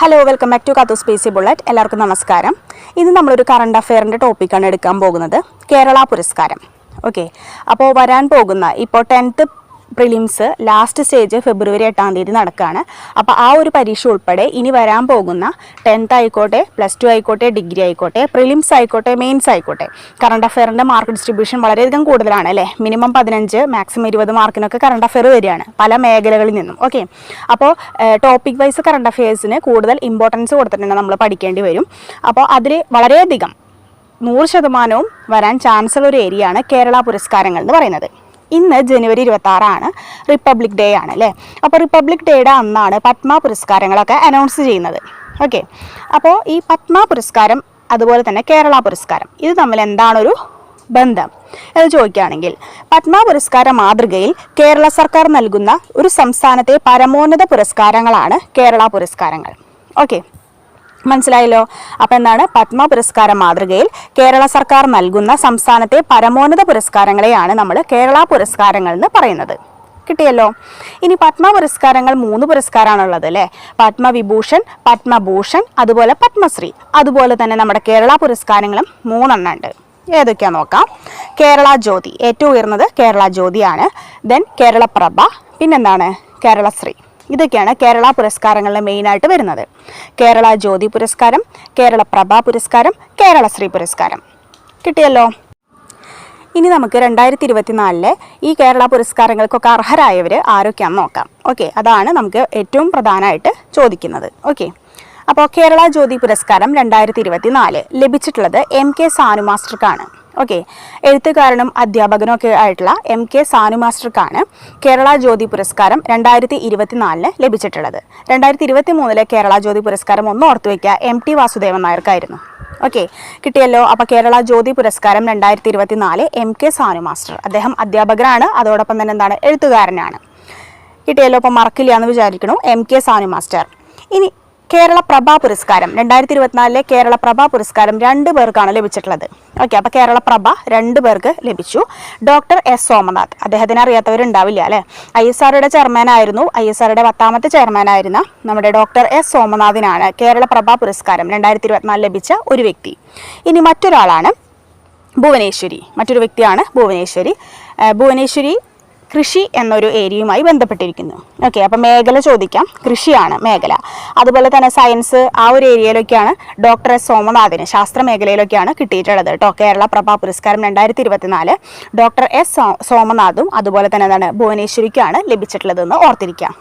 Hello welcome back to കത്തു സ്പേസി bullet എല്ലാവർക്കും നമസ്കാരം. ഇന്ന് നമ്മളൊരു കറണ്ട് അഫെയറിന്റെ ടോപ്പിക്കാണ് എടുക്കാൻ പോകുന്നത്. കേരള പുരസ്കാരം. ഓക്കെ അപ്പോൾ വരാൻ പോകുന്ന ഇപ്പോൾ tenth prelims last stage February എട്ടാം തീയതി നടക്കുകയാണ് അപ്പോൾ ആ ഒരു പരീക്ഷ ഉൾപ്പെടെ ഇനി വരാൻ പോകുന്ന ടെൻത്ത് ആയിക്കോട്ടെ പ്ലസ് ടു ആയിക്കോട്ടെ ഡിഗ്രി ആയിക്കോട്ടെ പ്രിലിംസ് ആയിക്കോട്ടെ മെയിൻസ് ആയിക്കോട്ടെ. കറണ്ട് അഫെയറിന്റെ മാർക്ക് ഡിസ്ട്രിബ്യൂഷൻ വളരെയധികം കൂടുതലാണ് അല്ലേ? മിനിമം പതിനഞ്ച് മാക്സിമം ഇരുപത് മാർക്കിനൊക്കെ കറണ്ട് അഫെയർ വരികയാണ് പല മേഖലകളിൽ നിന്നും. ഓക്കെ അപ്പോൾ ടോപ്പിക് വൈസ് കറണ്ട് അഫെയേഴ്സിന് കൂടുതൽ ഇമ്പോർട്ടൻസ് കൊടുത്തിട്ടുണ്ട് നമ്മൾ പഠിക്കേണ്ടി വരും. അപ്പോൾ അതിൽ വളരെയധികം നൂറ് ശതമാനവും വരാൻ ചാൻസ് ഉള്ള ഒരു ഏരിയയാണ് കേരള പുരസ്കാരങ്ങൾ എന്ന് പറയുന്നത്. ഇന്ന് ജനുവരി ഇരുപത്തി ആറാണ് റിപ്പബ്ലിക് ഡേ ആണ് അല്ലേ? അപ്പോൾ റിപ്പബ്ലിക് ഡേയുടെ അന്നാണ് പത്മ പുരസ്കാരങ്ങളൊക്കെ അനൗൺസ് ചെയ്യുന്നത്. ഓക്കെ അപ്പോൾ ഈ പത്മ പുരസ്കാരം അതുപോലെ തന്നെ കേരള പുരസ്കാരം ഇത് തമ്മിൽ എന്താണൊരു ബന്ധം? എന്ന് ചോദിക്കുകയാണെങ്കിൽ പത്മ പുരസ്കാര മാതൃകയിൽ കേരള സർക്കാർ നൽകുന്ന ഒരു സംസ്ഥാനത്തെ പരമോന്നത പുരസ്കാരങ്ങളാണ് കേരള പുരസ്കാരങ്ങൾ. ഓക്കെ മനസ്സിലായല്ലോ? അപ്പം എന്താണ്? പത്മ പുരസ്കാര മാതൃകയിൽ കേരള സർക്കാർ നൽകുന്ന സംസ്ഥാനത്തെ പരമോന്നത പുരസ്കാരങ്ങളെയാണ് നമ്മൾ കേരള പുരസ്കാരങ്ങൾ എന്ന് പറയുന്നത്. കിട്ടിയല്ലോ? ഇനി പത്മ പുരസ്കാരങ്ങൾ മൂന്ന് പുരസ്കാരമാണുള്ളത് അല്ലേ? പത്മവിഭൂഷൺ പത്മഭൂഷൺ അതുപോലെ പത്മശ്രീ. അതുപോലെ തന്നെ നമ്മുടെ കേരള പുരസ്കാരങ്ങളും മൂന്നെണ്ണം ഉണ്ട്. ഏതൊക്കെയാ നോക്കാം? കേരള ജ്യോതി. ഏറ്റവും ഉയർന്നത് കേരള ജ്യോതിയാണ്. ദെൻ കേരളപ്രഭ പിന്നെന്താണ്? കേരളശ്രീ. ഇതൊക്കെയാണ് കേരള പുരസ്കാരങ്ങളിൽ മെയിനായിട്ട് വരുന്നത്. കേരള ജ്യോതി പുരസ്കാരം കേരള പ്രഭ പുരസ്കാരം കേരള കേരളശ്രീ പുരസ്കാരം. കിട്ടിയല്ലോ? ഇനി നമുക്ക് രണ്ടായിരത്തി ഇരുപത്തിനാലിലെ ഈ കേരള പുരസ്കാരങ്ങൾക്കൊക്കെ അർഹരായവർ ആരൊക്കെയാണെന്ന് നോക്കാം. ഓക്കെ അതാണ് നമുക്ക് ഏറ്റവും പ്രധാനമായിട്ട് ചോദിക്കുന്നത്. ഓക്കെ അപ്പോൾ കേരള ജ്യോതി പുരസ്കാരം രണ്ടായിരത്തി ഇരുപത്തി നാല് ലഭിച്ചിട്ടുള്ളത് എം കെ സാനു മാസ്റ്റർക്കാണ്. ഓക്കെ എഴുത്തുകാരനും അധ്യാപകനും ഒക്കെ ആയിട്ടുള്ള എം കെ സാനു മാസ്റ്റർക്കാണ് കേരള ജ്യോതി പുരസ്കാരം രണ്ടായിരത്തി ഇരുപത്തിനാലിന് ലഭിച്ചിട്ടുള്ളത്. രണ്ടായിരത്തി ഇരുപത്തി മൂന്നിലെ കേരള ജ്യോതി പുരസ്കാരം ഒന്ന് ഓർത്തു വയ്ക്കുക എം ടി വാസുദേവൻ നായർക്കായിരുന്നു. ഓക്കെ കിട്ടിയല്ലോ. അപ്പോൾ കേരള ജ്യോതി പുരസ്കാരം രണ്ടായിരത്തി ഇരുപത്തി നാല് എം കെ സാനു മാസ്റ്റർ. അദ്ദേഹം അധ്യാപകനാണ്. അതോടൊപ്പം തന്നെ എന്താണ്? എഴുത്തുകാരനാണ്. കിട്ടിയല്ലോ. അപ്പോൾ മറക്കില്ല എന്ന് വിചാരിക്കണു. M K Sanu master. ഇനി കേരള പ്രഭാ പുരസ്കാരം രണ്ടായിരത്തി ഇരുപത്തിനാലിലെ കേരള പ്രഭാ പുരസ്കാരം രണ്ട് പേർക്കാണ് ലഭിച്ചിട്ടുള്ളത്. ഓക്കെ അപ്പോൾ കേരള പ്രഭ രണ്ട് പേർക്ക് ലഭിച്ചു. ഡോക്ടർ എസ് സോമനാഥ് അദ്ദേഹത്തിന് അറിയാത്തവരുണ്ടാവില്ല അല്ലേ? ഐ എസ് ആറുടെ ചെയർമാനായിരുന്നു ഐ എസ് ആറുടെ പത്താമത്തെ ചെയർമാനായിരുന്ന നമ്മുടെ ഡോക്ടർ എസ് സോമനാഥിനാണ് കേരള പ്രഭാ പുരസ്കാരം രണ്ടായിരത്തി ഇരുപത്തിനാല് ലഭിച്ച ഒരു വ്യക്തി. ഇനി മറ്റൊരാളാണ് ഭുവനേശ്വരി മറ്റൊരു വ്യക്തിയാണ് ഭുവനേശ്വരി. ഭുവനേശ്വരി കൃഷി എന്നൊരു ഏരിയയുമായി ബന്ധപ്പെട്ടിരിക്കുന്നു. ഓക്കെ അപ്പം മേഖല ചോദിക്കാം. കൃഷിയാണ് മേഖല. അതുപോലെ തന്നെ സയൻസ് ആ ഒരു ഏരിയയിലൊക്കെയാണ് ഡോക്ടർ എസ് സോമനാഥിന് ശാസ്ത്ര മേഖലയിലൊക്കെയാണ് കിട്ടിയിട്ടുള്ളത് കേട്ടോ. കേരള പ്രഭാ പുരസ്കാരം രണ്ടായിരത്തി ഇരുപത്തിനാല് ഡോക്ടർ എസ് സോമനാഥും അതുപോലെ തന്നെ എന്താണ് ഭുവനേശ്വരിക്കാണ് ലഭിച്ചിട്ടുള്ളതെന്ന് ഓർത്തിരിക്കാം.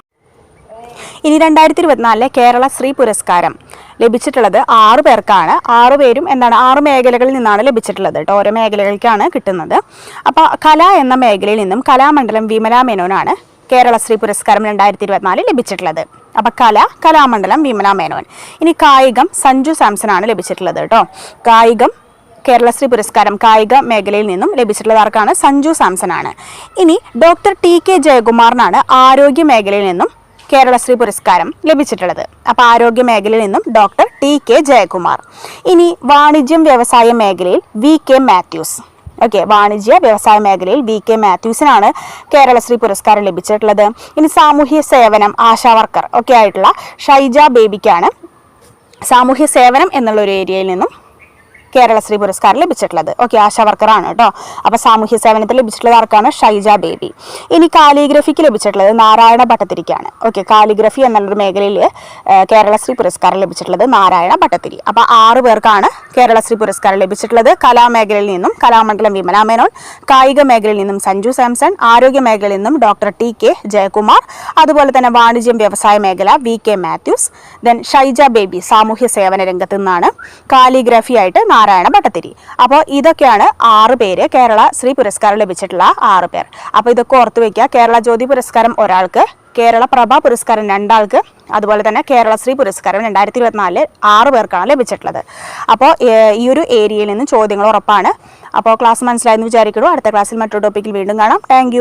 ഇനി രണ്ടായിരത്തി ഇരുപത്തിനാലിലെ കേരള ശ്രീ പുരസ്കാരം ലഭിച്ചിട്ടുള്ളത് ആറ് പേർക്കാണ്. ആറ് പേരും എന്താണ് ആറ് മേഖലകളിൽ നിന്നാണ് ലഭിച്ചിട്ടുള്ളത് കേട്ടോ. ഓരോ മേഖലകൾക്കാണ് കിട്ടുന്നത്. അപ്പോൾ കല എന്ന മേഖലയിൽ നിന്നും കലാമണ്ഡലം വിമല മേനോനാണ് കേരള ശ്രീ പുരസ്കാരം രണ്ടായിരത്തി ഇരുപത്തിനാല് ലഭിച്ചിട്ടുള്ളത്. അപ്പോൾ കല കലാമണ്ഡലം വിമല മേനോൻ. ഇനി കായികം സഞ്ജു സാംസനാണ് ലഭിച്ചിട്ടുള്ളത് കേട്ടോ. കായികം കേരളശ്രീ പുരസ്കാരം കായിക മേഖലയിൽ നിന്നും ലഭിച്ചിട്ടുള്ളത് ആർക്കാണ്? സഞ്ജു സാംസൺ ആണ് ഇനി ഡോക്ടർ ടി കെ ജയകുമാറിനാണ് ആരോഗ്യ മേഖലയിൽ നിന്നും കേരളശ്രീ പുരസ്കാരം ലഭിച്ചിട്ടുള്ളത്. അപ്പോൾ ആരോഗ്യ മേഖലയിൽ നിന്നും ഡോക്ടർ ടി കെ ജയകുമാർ. ഇനി വാണിജ്യം വ്യവസായ മേഖലയിൽ വി കെ മാത്യൂസ്. ഓക്കെ വാണിജ്യ വ്യവസായ മേഖലയിൽ വി കെ മാത്യൂസിനാണ് കേരളശ്രീ പുരസ്കാരം ലഭിച്ചിട്ടുള്ളത്. ഇനി സാമൂഹ്യ സേവനം ആശാവർക്കർ ഒക്കെ ആയിട്ടുള്ള ഷൈജ ബേബിക്കാണ്. സാമൂഹ്യ സേവനം എന്നുള്ള ഒരു ഏരിയയിൽ നിന്നും കേരളശ്രീ പുരസ്കാരം ലഭിച്ചിട്ടുള്ളത്. ഓക്കെ ആശാ വർക്കറാണ് കേട്ടോ. അപ്പോൾ സാമൂഹ്യ സേവനത്തിൽ ലഭിച്ചിട്ടുള്ളത് ആർക്കാണ്? ഷൈജ ബേബി. ഇനി കാലിഗ്രഫിക്ക് ലഭിച്ചിട്ടുള്ളത് നാരായണ ഭട്ടത്തിരിക്കാണ് ഓക്കെ കാലിഗ്രഫി എന്നുള്ളൊരു മേഖലയിൽ കേരളശ്രീ പുരസ്കാരം ലഭിച്ചിട്ടുള്ളത് നാരായണ ഭട്ടത്തിരി അപ്പോൾ ആറ് പേർക്കാണ് കേരളശ്രീ പുരസ്കാരം ലഭിച്ചിട്ടുള്ളത്. കലാമേഖലയിൽ നിന്നും കലാമണ്ഡലം വിമല മേനോൻ കായിക മേഖലയിൽ നിന്നും സഞ്ജു സാംസൺ ആരോഗ്യ മേഖലയിൽ നിന്നും ഡോക്ടർ ടി കെ ജയകുമാർ അതുപോലെ തന്നെ വാണിജ്യം വ്യവസായ മേഖല V K Mathews then Shaija Baby സാമൂഹ്യ സേവന രംഗത്ത് നിന്നാണ് കാലിഗ്രഫി ആയിട്ട് നാരായണ ഭട്ടത്തിരി അപ്പോൾ ഇതൊക്കെയാണ് ആറ് പേര് കേരള ശ്രീ പുരസ്കാരം ലഭിച്ചിട്ടുള്ള ആറ് പേർ. അപ്പോൾ ഇതൊക്കെ ഓർത്ത് വയ്ക്കുക കേരള ജ്യോതി പുരസ്കാരം ഒരാൾക്ക് കേരള പ്രഭാ പുരസ്കാരം രണ്ടാൾക്ക് അതുപോലെ തന്നെ കേരള ശ്രീ പുരസ്കാരം രണ്ടായിരത്തി ഇരുപത്തിനാലിൽ ആറ് പേർക്കാണ് ലഭിച്ചിട്ടുള്ളത്. അപ്പോൾ ഈ ഒരു ഏരിയയിൽ നിന്ന് ചോദ്യങ്ങൾ ഉറപ്പാണ്. അപ്പോൾ ക്ലാസ് മനസ്സിലായെന്ന് വിചാരിക്കുന്നു. അടുത്ത ക്ലാസ്സിൽ മറ്റൊരു ടോപ്പിക്കിൽ വീണ്ടും കാണാം. താങ്ക്